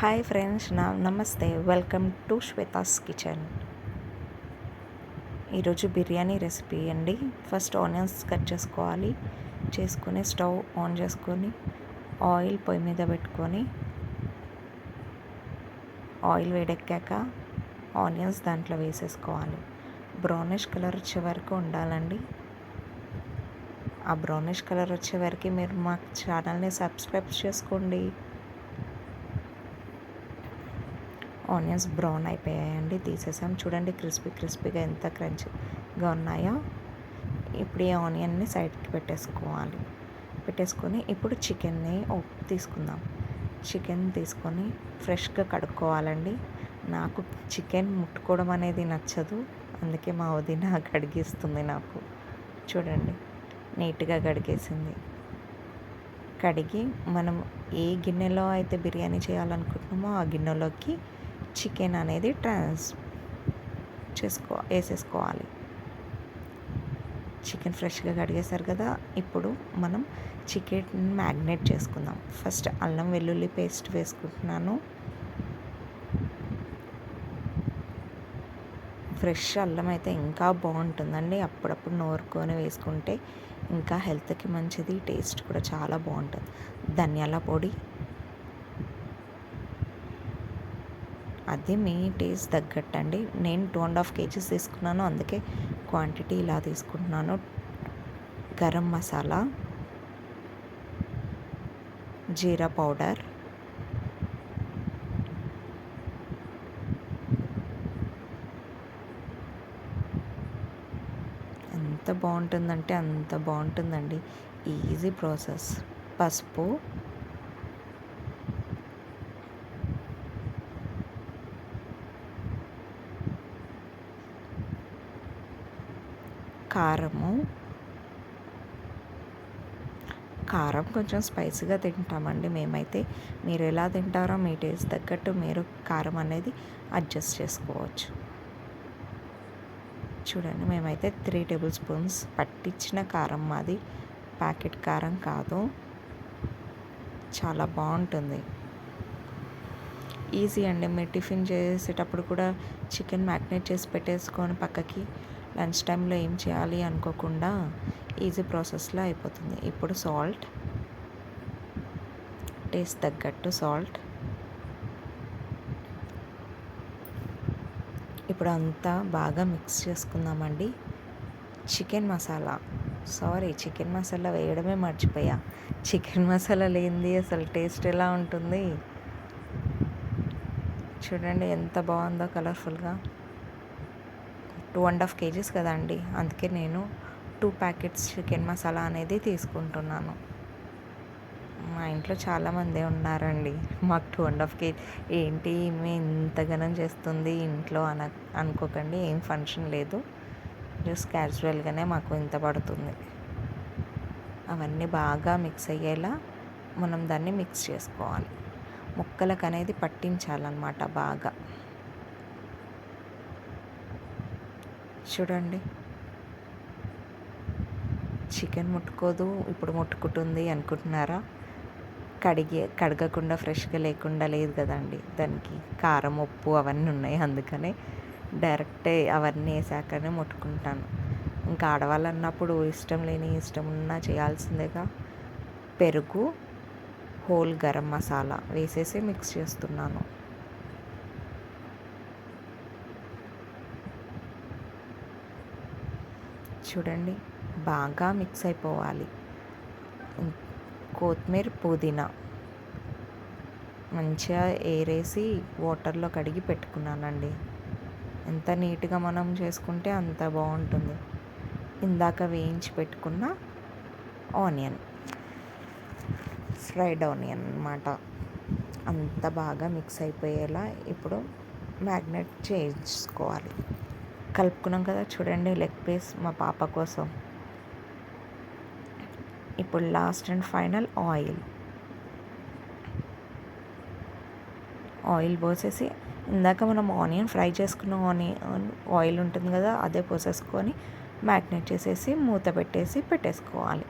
Hi friends నా నమస్తే. Welcome to Shweta's kitchen ఈరోజు బిర్యానీ రెసిపీ అండి. ఫస్ట్ ఆనియన్స్ కట్ చేసుకోవాలి. చేసుకొని స్టవ్ ఆన్ చేసుకొని ఆయిల్ పొయ్యి మీద పెట్టుకొని ఆయిల్ వేడెక్కాక ఆనియన్స్ దాంట్లో వేసేసుకోవాలి. బ్రౌనిష్ కలర్ వచ్చే వరకు ఉండాలండి. ఆ బ్రౌనిష్ కలర్ వచ్చే వరకు మీరు మా ఛానల్ని సబ్స్క్రైబ్ చేసుకోండి. ఆనియన్స్ బ్రౌన్ అయిపోయాయండి. తీసేసాం. చూడండి క్రిస్పీ క్రిస్పీగా ఎంత క్రంచ్గా ఉన్నాయో. ఇప్పుడు ఈ ఆనియన్ని సైడ్కి పెట్టేసుకోవాలి. పెట్టేసుకొని ఇప్పుడు చికెన్ని తీసుకుందాం. చికెన్ తీసుకొని ఫ్రెష్గా కడుక్కోవాలండి. నాకు చికెన్ ముట్టుకోవడం అనేది నచ్చదు. అందుకే మా వదిన కడిగిస్తుంది నాకు. చూడండి. నీట్గా కడిగేసింది. కడిగి మనం ఏ గిన్నెలో అయితే బిర్యానీ చేయాలనుకుంటున్నామో ఆ గిన్నెలోకి చికెన్ అనేది ట్రాన్స్ చేసుకో వేసేసుకోవాలి. చికెన్ ఫ్రెష్గా కడిగేశారు కదా ఇప్పుడు మనం చికెన్ మ్యాగ్నేట్ చేసుకుందాం. ఫస్ట్ అల్లం వెల్లుల్లి పేస్ట్ వేసుకుంటున్నాను. ఫ్రెష్ అల్లం అయితే ఇంకా బాగుంటుందండి. అప్పుడప్పుడు నోరుకొని వేసుకుంటే ఇంకా హెల్త్కి మంచిది టేస్ట్ కూడా చాలా బాగుంటుంది. ధనియాల పొడి అది మీ టేస్ట్ తగ్గట్టు అండి నేను టూ అండ్ హాఫ్ కేజీస్ తీసుకున్నాను. అందుకే క్వాంటిటీ ఇలా తీసుకుంటున్నాను. గరం మసాలా జీరా పౌడర్ ఎంత బాగుంటుందంటే అంత బాగుంటుందండి. Easy process. పసుపు కారము. కారం కొంచెం స్పైసీగా తింటామండి మేమైతే. మీరు ఎలా తింటారో మీ టేస్ట్ తగ్గట్టు మీరు కారం అనేది అడ్జస్ట్ చేసుకోవచ్చు. చూడండి మేమైతే త్రీ టేబుల్ స్పూన్స్ పట్టించిన కారం మాది. ప్యాకెట్ కారం కాదు. చాలా బాగుంటుంది. ఈజీ అండి. మీరు టిఫిన్ చేసేటప్పుడు కూడా చికెన్ మ్యాగ్నేట్ చేసి పెట్టేసుకొని పక్కకి లంచ్ టైంలో ఏం చేయాలి అనుకోకుండా ఈజీ ప్రాసెస్లో అయిపోతుంది. ఇప్పుడు సాల్ట్ టేస్ట్ తగ్గట్టు సాల్ట్. ఇప్పుడు అంతా బాగా మిక్స్ చేసుకుందామండి. Chicken masala. Sorry chicken masala వేయడమే మర్చిపోయా. చికెన్ మసాలా లేనిది అసలు టేస్ట్ ఎలా ఉంటుంది? చూడండి ఎంత బాగుందో కలర్ఫుల్గా. టూ అండ్ హాఫ్ కేజీస్ కదండి. అందుకే నేను టూ ప్యాకెట్స్ చికెన్ మసాలా అనేది తీసుకుంటున్నాను. మా ఇంట్లో చాలామంది ఉన్నారండి. మాకు టూ అండ్ హాఫ్ కేజీ ఏంటి మేము ఇంతగానం చేస్తుంది ఇంట్లో అన అనుకోకండి ఏం ఫంక్షన్ లేదు. జస్ట్ క్యాజువల్గానే మాకు ఇంత పడుతుంది. అవన్నీ బాగా మిక్స్ అయ్యేలా మనం దాన్ని మిక్స్ చేసుకోవాలి. ముక్కలకు అనేది పట్టించాలన్నమాట బాగా. చూడండి. చికెన్ ముట్టుకోదు ఇప్పుడు ముట్టుకుంటుంది అనుకుంటున్నారా? కడిగి కడగకుండా ఫ్రెష్గా లేకుండా లేదు కదండి. దానికి కారం ఉప్పు అవన్నీ ఉన్నాయి అందుకనే డైరెక్టే అవన్నీ వేసాకనే ముట్టుకుంటాను. ఇంకా ఆడవాళ్ళు అన్నప్పుడు ఇష్టం లేని ఇష్టం ఉన్నా చేయాల్సిందేగా పెరుగు హోల్ గరం మసాలా వేసేసి మిక్స్ చేస్తున్నాను. చూడండి. బాగా మిక్స్ అయిపోవాలి. కొత్తిమీర పుదీనా మంచిగా ఏరేసి వాటర్లో కడిగి పెట్టుకున్నానండి. ఎంత నీట్గా మనం చేసుకుంటే అంత బాగుంటుంది. ఇందాక వేయించి పెట్టుకున్న ఆనియన్. ఫ్రైడ్ ఆనియన్ అనమాట అంత బాగా మిక్స్ అయిపోయేలా ఇప్పుడు మ్యాగ్నెట్ చేసుకోవాలి కలుపుకున్నాం కదా చూడండి లెగ్ పీస్ మా పాప కోసం. ఇప్పుడు last and final oil oil పోసేసి ఇందాక మనం ఆనియన్ ఫ్రై చేసుకున్న ఆనియన్ ఆయిల్ ఉంటుంది కదా అదే పోసేసుకొని మ్యాగ్నేట్ చేసేసి మూత పెట్టేసి పెట్టేసుకోవాలి.